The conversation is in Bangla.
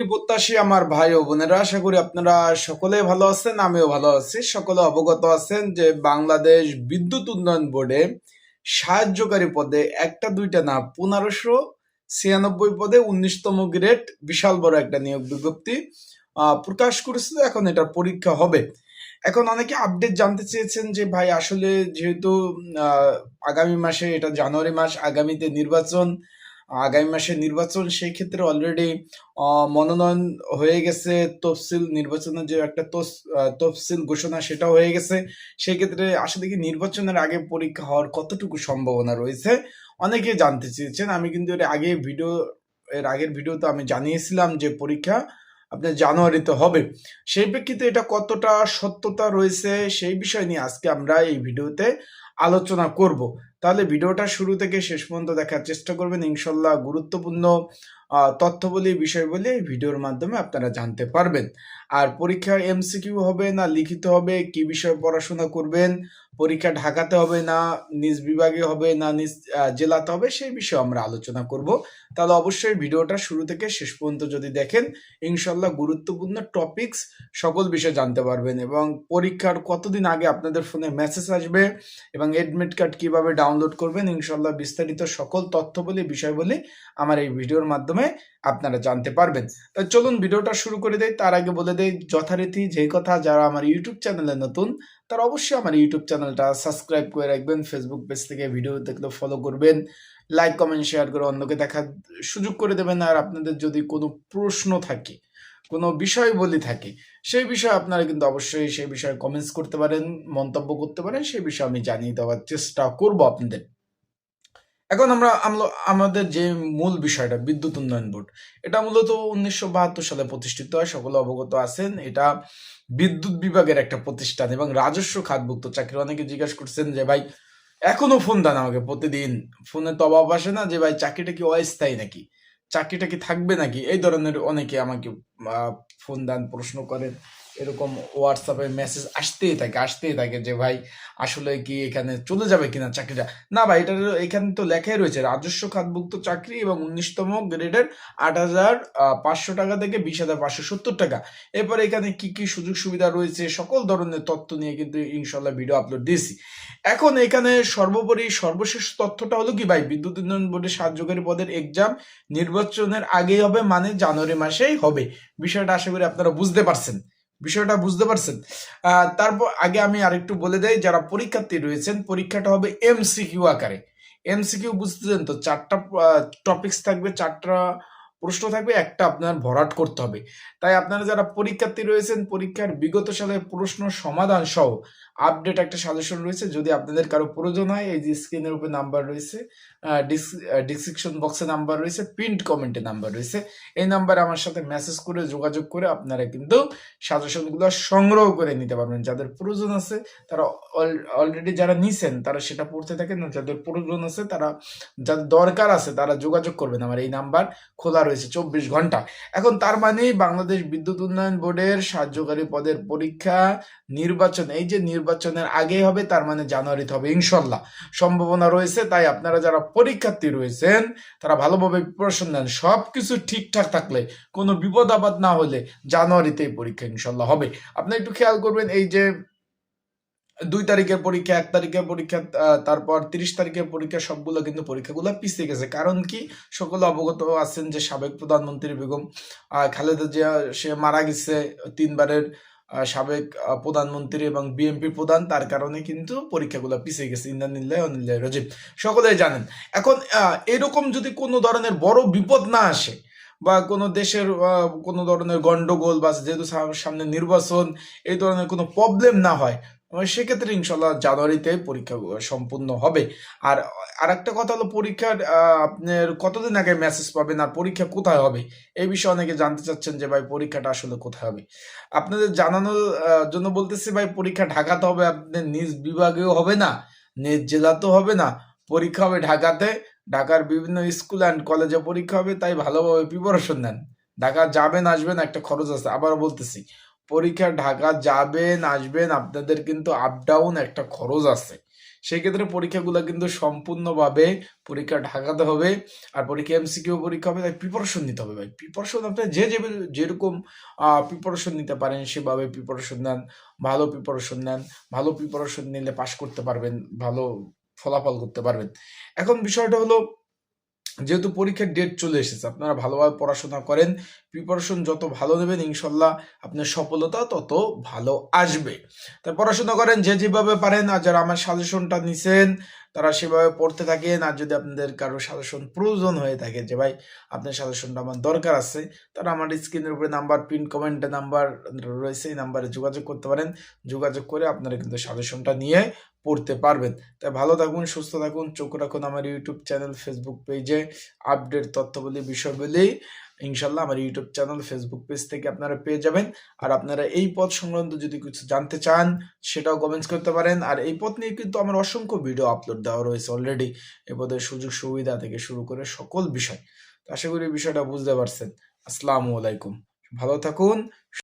প্রত্যাশী আমার ভাই ও বোনেরা, আশা করি আপনারা সকলে ভালো আছেন, আমিও ভালো আছি। সকলে অবগত আছেন যে বাংলাদেশ বিদ্যুৎ উন্নয়ন বোর্ডে সাহায্যকারী পদে একটা, দুইটা না, পনেরোশো ছিয়ানব্বই পদে উনিশতম গ্রেড বিশাল বড় একটা নিয়োগ বিজ্ঞপ্তি প্রকাশ করেছিল। এখন এটার পরীক্ষা হবে। এখন অনেকে আপডেট জানতে চেয়েছেন যে ভাই, আসলে যেহেতু আগামী মাসে এটা জানুয়ারি মাস, আগামীতে নির্বাচন আগামী মাসে নির্বাচন, সেই ক্ষেত্রে অলরেডি মনোনয়ন হয়ে গেছে, তফসিল নির্বাচনের যে একটা তফসিল ঘোষণা সেটা হয়ে গেছে। সেই ক্ষেত্রে আসলে কি নির্বাচনের আগে পরীক্ষা হওয়ার কতটুকু সম্ভাবনা রয়েছে, অনেকে জানতে চেয়েছেন। আমি কিন্তু এর আগে ভিডিও, এর আগের ভিডিওতে আমি জানিয়েছিলাম যে পরীক্ষা আপনার জানুয়ারিতে হবে। সেই প্রেক্ষিতে এটা কতটা সত্যতা রয়েছে, সেই বিষয় নিয়ে আজকে আমরা এই ভিডিওতে আলোচনা করব। তাহলে ভিডিওটা শুরু থেকে শেষ পর্যন্ত দেখার চেষ্টা করবেন। ইনশাল্লাহ গুরুত্বপূর্ণ আহ, তথ্য বলি বিষয় বলে এই ভিডিওর মাধ্যমে আপনারা জানতে পারবেন। আর পরীক্ষা এমসিকিউ হবে না লিখিত হবে কি বিষয়ে পড়াশোনা করবেন পরীক্ষা ঢাকাতে হবে না নিজ বিভাগে হবে না নিজ জেলাতে হবে সেই বিষয়ে আমরা আলোচনা করব। তাহলে অবশ্যই ভিডিওটা শুরু থেকে শেষ পর্যন্ত যদি দেখেন ইনশাল্লাহ গুরুত্বপূর্ণ টপিকস সকল বিষয়ে জানতে পারবেন এবং পরীক্ষার কতদিন আগে আপনাদের ফোনে মেসেজ আসবে এবং এডমিট কার্ড কীভাবে ডাউনলোড করবেন ইনশাল্লাহ বিস্তারিত সকল তথ্য বলে বিষয় বলে আমার এই ভিডিওর মাধ্যমে আপনারা জানতে পারবেন। তো চলুন ভিডিওটা শুরু করে দেই। তার আগে বলে দেই, যথারীতি যে কথা যারা আমার ইউটিউব চ্যানেলে নতুন, তারা অবশ্যই আমার ইউটিউব চ্যানেলটা সাবস্ক্রাইব করে রাখবেন। ফেসবুক পেজ থেকে ভিডিও দেখলে ফলো করবেন। লাইক কমেন্ট শেয়ার করে অন্যকে দেখার সুযোগ করে দেবেন। আর আপনাদের যদি কোনো প্রশ্ন থাকে, কোনো বিষয় বলি থাকে, সেই বিষয়ে আপনারা কিন্তু অবশ্যই সেই বিষয়ে কমেন্টস করতে পারেন, মন্তব্য করতে পারেন, সেই বিষয়ে আমি জানিয়ে দেওয়ার চেষ্টা করব আপনাদের। এখন আমরা আমাদের যে মূল বিষয়টা, বিদ্যুৎ উন্নয়ন বোর্ড, এটা মূলত উনিশশো বাহাত্তর সালে প্রতিষ্ঠিত হয়, সকলে অবগত আছেন। এটা বিদ্যুৎ বিভাগের একটা প্রতিষ্ঠান এবং রাজস্ব খাতভুক্ত চাকরি। অনেকে জিজ্ঞাসা করছেন যে, ভাই, এখনও ফোন দেন আমাকে প্রতিদিন? ফোনে তো অভাব আসে না যে, ভাই, চাকরিটা কি অস্থায়ী নাকি? চাকরিটা কি থাকবে নাকি? এই ধরনের অনেকে আমাকে ফোন দেন প্রশ্ন করেন, এরকম হোয়াটসঅ্যাপে মেসেজ আসতেই থাকে আসতেই থাকে যে, ভাই, আসলে কি এখানে চলে যাবে কিনা চাকরিটা? না ভাই, এটা এখানে তো লেখাই রয়েছে, রাজস্ব খাতভুক্ত চাকরি এবং উনিশতম গ্রেডের আট হাজার পাঁচশো টাকা থেকে বিশ হাজার পাঁচশো সত্তর টাকা। এরপর এখানে কি কি সুযোগ সুবিধা রয়েছে, সকল ধরনের তথ্য নিয়ে কিন্তু ইনশাল্লাহ ভিডিও আপলোড দিয়েছি। এখন এখানে সর্বোপরি সর্বশেষ তথ্যটা হলো কি ভাই, বিদ্যুৎ উন্নয়ন বোর্ডের সাহায্যকারী পদের এক্সাম নির্বাচনের আগেই হবে মানে জানুয়ারি মাসেই হবে। বিষয়টা আশা করি আপনারা বুঝতে পারছেন। বিষয়টা বুঝতে পারছেন। তারপর আগে আমি আরেকটু বলে দেই, যারা পরীক্ষার্থী রয়েছেন, পরীক্ষাটা হবে এমসিকিউ আকারে। এমসিকিউ বুঝতেছেন তো, চারটা টপিকস থাকবে, চারটা প্রশ্ন থাকবে, একটা আপনার ভরাট করতে হবে। তাই আপনারা যারা পরীক্ষার্থী রয়েছেন, পরীক্ষার বিগত সালের প্রশ্ন সমাধান সহ আপডেট একটা সাজেশন রয়েছে। যদি আপনাদের কারও প্রয়োজন হয়, এই যে স্ক্রিনের উপরে নাম্বার রয়েছে ডিসক্রিপশন বক্সে নাম্বার রয়েছে পিন্ট কমেন্টে নাম্বার রয়েছে। এই নাম্বারে আমার সাথে মেসেজ করে, যোগাযোগ করে আপনারা কিন্তু সাজেশনগুলো সংগ্রহ করে নিতে পারবেন। যাদের প্রয়োজন আছে, তারা অলরেডি যারা নিছেন, তারা সেটা পড়তে থাকেন। যাদের প্রয়োজন আছে, তারা, যাদের দরকার আছে, তারা যোগাযোগ করবেন। আমার এই নাম্বার খোলা রয়েছে, চব্বিশ ঘণ্টা। এখন তার মানে বাংলাদেশ বিদ্যুৎ উন্নয়ন বোর্ডের সাহায্যকারী পদের পরীক্ষা, নির্বাচন, এই যে নির্বাচনের আগে হবে, তার মানে জানুয়ারিতে হবে ইনশাল্লাহ সম্ভাবনা রয়েছে, তাই আপনারা যারা পরীক্ষার্থী রয়েছেন, তারা ভালোভাবে প্রিপারেশন নেন। সব কিছু ঠিকঠাক থাকলে, কোনো বিপদ আপদ না হলে জানুয়ারিতেই পরীক্ষা ইনশাল্লাহ হবে। আপনি একটু খেয়াল করবেন, এই যে দুই তারিখের পরীক্ষা, এক তারিখের পরীক্ষা তারপর তিরিশ তারিখের পরীক্ষা, সবগুলো কিন্তু পরীক্ষাগুলো পিছিয়ে গেছে। কারণ কি? সকলে অবগত আছেন যে সাবেক প্রধানমন্ত্রী বেগম খালেদা জিয়া, সে মারা গেছে তিনবারের সাবেক প্রধানমন্ত্রী এবং বিএনপি প্রধান। তার কারণে কিন্তু পরীক্ষাগুলো পিছিয়ে গেছে। ইন্দানিল্লাহ অনিল্লাহ রজিব, সকলেই জানেন। এখন এরকম যদি কোনো ধরনের বড় বিপদ না আসে বা কোনো দেশের কোনো ধরনের গন্ডগোল বা যেহেতু সামনে নির্বাচন, এই ধরনের কোনো প্রবলেম না হয় সেক্ষেত্রে ইনশাল্লাহ জানুয়ারিতে পরীক্ষা সম্পূর্ণ হবে। আর আর একটা কথা হলো পরীক্ষার আপনার কতদিন আগে মেসেজ পাবেন আর পরীক্ষা কোথায় হবে? এই বিষয়ে অনেকে জানতে চাচ্ছেন যে, ভাই, পরীক্ষাটা আসলে কোথায় হবে? আপনাদের জানানোর জন্য বলতেছি, ভাই, পরীক্ষা ঢাকাতে হবে আপনার নিজ বিভাগেও হবে না, নিজ জেলাতেও হবে না। পরীক্ষা হবে ঢাকাতে, ঢাকার বিভিন্ন স্কুল অ্যান্ড কলেজে পরীক্ষা হবে, তাই ভালোভাবে প্রিপারেশন নেন। ঢাকা যাবেন, আসবেন, একটা খরচ আছে। আবারও বলতেছি পরীক্ষা ঢাকা যাবেন আসবেন আপনাদের কিন্তু আপ ডাউন একটা খরচ আছে। সেই ক্ষেত্রে পরীক্ষাগুলো কিন্তু সম্পূর্ণভাবে পরীক্ষা ঢাকাতে হবে আর পরীক্ষা এমসিকিউ পরীক্ষা হবে, তাই প্রিপারেশন নিতে হবে ভাই। প্রিপারেশন আপনি যে যে যেরকম প্রিপারেশন নিতে পারেন, সেভাবে প্রিপারেশন নেন, ভালো প্রিপারেশন নেন, ভালো প্রিপারেশন নিলে পাশ করতে পারবেন, ভালো ফলাফল করতে পারবেন। এখন বিষয়টা হলো যেহেতু পরীক্ষার ডেট চলে এসেছে, আপনারা ভালোভাবে পড়াশোনা করেন প্রিপারেশন যত ভালো নেবেন, ইনশাল্লাহ আপনার সফলতা তত ভালো আসবে। তাই পড়াশোনা করেন যে যেভাবে পারেন, আর যারা আমার সাজেশনটা নিছেন তারা সেভাবে পড়তে থাকেন আর যদি আপনাদের কারও সাজেশন প্রয়োজন হয়ে থাকে যে, ভাই, আপনার সাজেশনটা আমার দরকার আছে, তারা আমার স্ক্রিনের উপরে নাম্বার পিন কমেন্টে নাম্বার রয়েছে, এই নাম্বারে যোগাযোগ করতে পারেন। যোগাযোগ করে আপনারা কিন্তু সাজেশনটা নিয়ে পড়তে পারবেন। তাই ভালো থাকুন, সুস্থ থাকুন, চোখ রাখুন আমার ইউটিউব চ্যানেল ফেসবুক পেজে আপডেট তথ্যবলী, বিষয়বলী। ইনশাল্লাহ আমার ইউটিউব চ্যানেল ফেসবুক পেজ থেকে আপনারা পেয়ে যাবেন। আর আপনারা এই পথ সংক্রান্ত যদি কিছু জানতে চান, সেটাও কমেন্টস করতে পারেন। আর এই পথ নিয়ে কিন্তু আমার অসংখ্য ভিডিও আপলোড দেওয়া রয়েছে অলরেডি এ পদের সুযোগ সুবিধা থেকে শুরু করে সকল বিষয়। আশা করি বিষয়টা বুঝতে পারছেন। আসসালামু আলাইকুম। ভালো থাকুন।